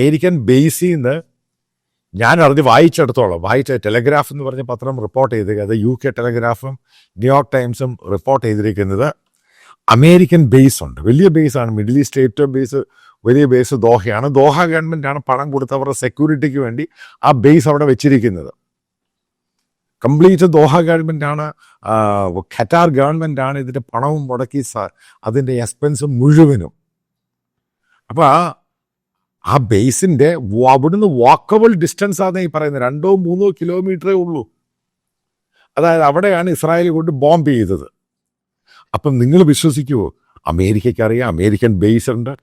American ബേസിൽ നിന്ന് ഞാൻ അറിഞ്ഞ് വായിച്ചെടുത്തോളം. വായിച്ച ടെലഗ്രാഫ് എന്ന് പറഞ്ഞ പത്രം റിപ്പോർട്ട് ചെയ്തത് യു കെ ടെലഗ്രാഫും ന്യൂയോർക്ക് ടൈംസും റിപ്പോർട്ട് ചെയ്തിരിക്കുന്നത് അമേരിക്കൻ ബേസ് ഉണ്ട്. വലിയ ബേസാണ് മിഡിൽ ഈസ്റ്റ് ഏറ്റവും ബേസ് വലിയ ബേസ് ദോഹയാണ്. ദോഹ ഗവൺമെന്റാണ് പണം കൊടുത്തവരുടെ സെക്യൂരിറ്റിക്ക് വേണ്ടി ആ ബേസ് അവിടെ വെച്ചിരിക്കുന്നത്. കംപ്ലീറ്റ് ദോഹ ഗവൺമെന്റാണ് ഖറ്റാർ ഗവൺമെന്റാണ് ഇതിന്റെ പണവും മുടക്കി അതിന്റെ എക്സ്പെൻസ് മുഴുവനും. അപ്പോൾ ആ ബേസിന്റെ അവിടുന്ന് വാക്കബിൾ ഡിസ്റ്റൻസ് ആണ് ഈ പറയുന്നത്. രണ്ടോ മൂന്നോ കിലോമീറ്ററേ ഉള്ളൂ. അതായത് അവിടെയാണ് ഇസ്രായേൽ കൊണ്ട് ബോംബ് ചെയ്തത്. അപ്പം നിങ്ങൾ വിശ്വസിക്കുമോ അമേരിക്കയ്ക്ക് അറിയാം അമേരിക്കൻ ബേസ് ഉണ്ട്.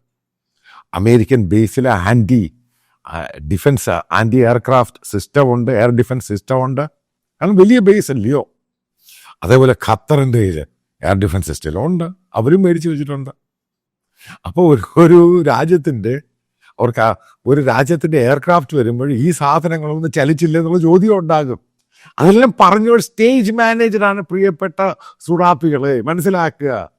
American ബേസിലെ anti defence anti aircraft system ഉണ്ട്. എയർ ഡിഫൻസ് സിസ്റ്റം ഉണ്ട്. കാരണം വലിയ ബേസ് അല്ലയോ? അതേപോലെ ഖത്തറിന്റെ കയ്യിൽ എയർ ഡിഫൻസ് സിസ്റ്റം ഉണ്ട്. അവരും മേടിച്ച് വെച്ചിട്ടുണ്ട്. അപ്പോൾ ഒരു ഒരു രാജ്യത്തിന്റെ അവർക്ക് ഒരു രാജ്യത്തിന്റെ എയർക്രാഫ്റ്റ് വരുമ്പോൾ ഈ സാധനങ്ങളൊന്നും ചലിച്ചില്ല എന്നുള്ള ചോദ്യം ഉണ്ടാകും. അതെല്ലാം പറഞ്ഞ സ്റ്റേജ് മാനേജറാണ് പ്രിയപ്പെട്ട സുഡാപ്പികളെ മനസ്സിലാക്കുക?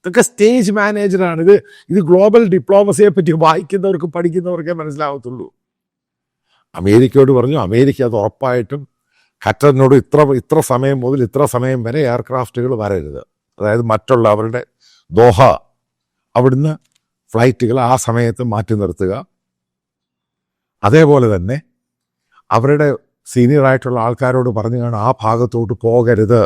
ഇതൊക്കെ സ്റ്റേജ് മാനേജറാണ് ഇത് ഇത് ഗ്ലോബൽ ഡിപ്ലോമസിയെ പറ്റി വായിക്കുന്നവർക്ക് പഠിക്കുന്നവർക്കേ മനസ്സിലാവത്തുള്ളൂ. അമേരിക്കയോട് പറഞ്ഞു അമേരിക്ക അത് ഉറപ്പായിട്ടും ഖത്തറിനോട് ഇത്ര ഇത്ര സമയം മുതൽ ഇത്ര സമയം വരെ എയർക്രാഫ്റ്റുകൾ വരരുത്. അതായത് മറ്റുള്ള അവരുടെ ദോഹ അവിടുന്ന് ഫ്ലൈറ്റുകൾ ആ സമയത്ത് മാറ്റി നിർത്തുക. അതേപോലെ തന്നെ അവരുടെ സീനിയർ ആയിട്ടുള്ള ആൾക്കാരോട് പറഞ്ഞു കാണാൻ ആ ഭാഗത്തോട്ട് പോകരുത്.